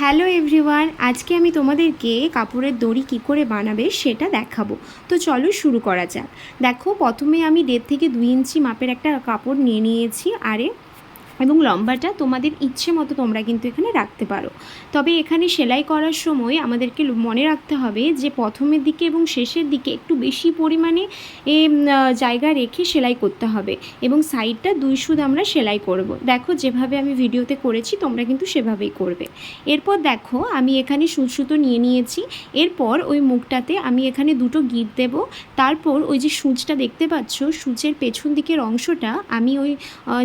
Hello everyone, আজকে আমি তোমাদেরকে কাপড়ের দড়ি কি করে বানাবে সেটা দেখাবো। তো চলো শুরু করা যাক। দেখো, প্রথমে আমি দেড় থেকে দুই ইঞ্চি মাপের একটা কাপড় নিয়ে নিয়েছি। আরে এবং লম্বাটা তোমাদের ইচ্ছে মতো তোমরা কিন্তু এখানে রাখতে পারো। তবে এখানে সেলাই করার সময় আমাদেরকে মনে রাখতে হবে যে প্রথমের দিকে এবং শেষের দিকে একটু বেশি পরিমাণে জায়গা রেখে সেলাই করতে হবে এবং সাইডটা দুই সুদ আমরা সেলাই করব। দেখো যেভাবে আমি ভিডিওতে করেছি তোমরা কিন্তু সেভাবেই করবে। এরপর দেখো আমি এখানে সুতো নিয়ে নিয়েছি। এরপর ওই মুখটাতে আমি এখানে দুটো গিট দেব। তারপর ওই যে সূচটা দেখতে পাচ্ছ, সূচের পেছন দিকের অংশটা আমি ওই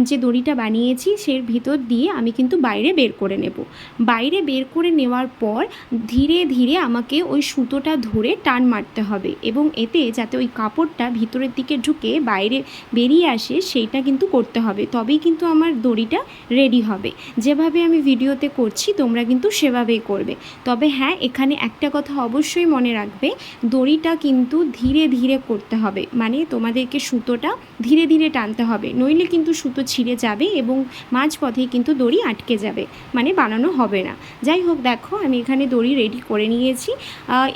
যে দড়িটা বানিয়েছি সের ভিতর দিয়ে আমি কিন্তু বাইরে বের করে নেব। বাইরে বের করে নেওয়ার পর ধীরে ধীরে আমাকে ওই সুতোটা ধরে টান মারতে হবে এবং এতে যাতে ওই কাপড়টা ভিতরের দিকে ঢুকে বাইরে বেরিয়ে আসে, সেইটা কিন্তু করতে হবে। তবেই কিন্তু আমার দড়িটা রেডি হবে। যেভাবে আমি ভিডিওতে করছি, তোমরা কিন্তু সেভাবেই করবে। তবে হ্যাঁ এখানে একটা কথা অবশ্যই মনে রাখবে, দড়িটা কিন্তু ধীরে ধীরে করতে হবে। মানে তোমাদেরকে সুতোটা ধীরে ধীরে টানতে হবে। নইলে কিন্তু সুতো ছিঁড়ে যাবে এবং মাঝপথেই কিন্তু দড়ি আটকে যাবে মানে বানানো হবে না। যাই হোক, দেখো, আমি এখানে দড়ি রেডি করে নিয়েছি।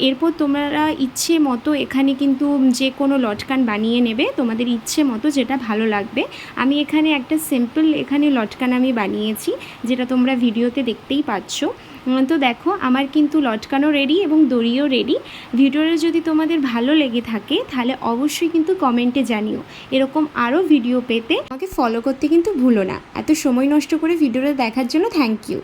এরপর তোমরা ইচ্ছে মতো এখানে কিন্তু যে কোনো লটকান বানিয়ে নেবে। তোমাদের ইচ্ছে মতো যেটা ভালো লাগবে। আমি এখানে একটা সিম্পল এখানে লটকান আমি বানিয়েছি, যেটা তোমরা ভিডিওতে দেখতেই পাচ্ছ। তো দেখো, আমার কিন্তু লটকানো রেডি এবং দড়িও রেডি ভিডিওটা যদি তোমাদের ভালো লেগে থাকে, তাহলে অবশ্যই কিন্তু কমেন্টে জানিও। এরকম আরও ভিডিও পেতে আমাকে ফলো করতে কিন্তু ভুলো না। এত সময় নষ্ট করে ভিডিওটা দেখার জন্য থ্যাংক ইউ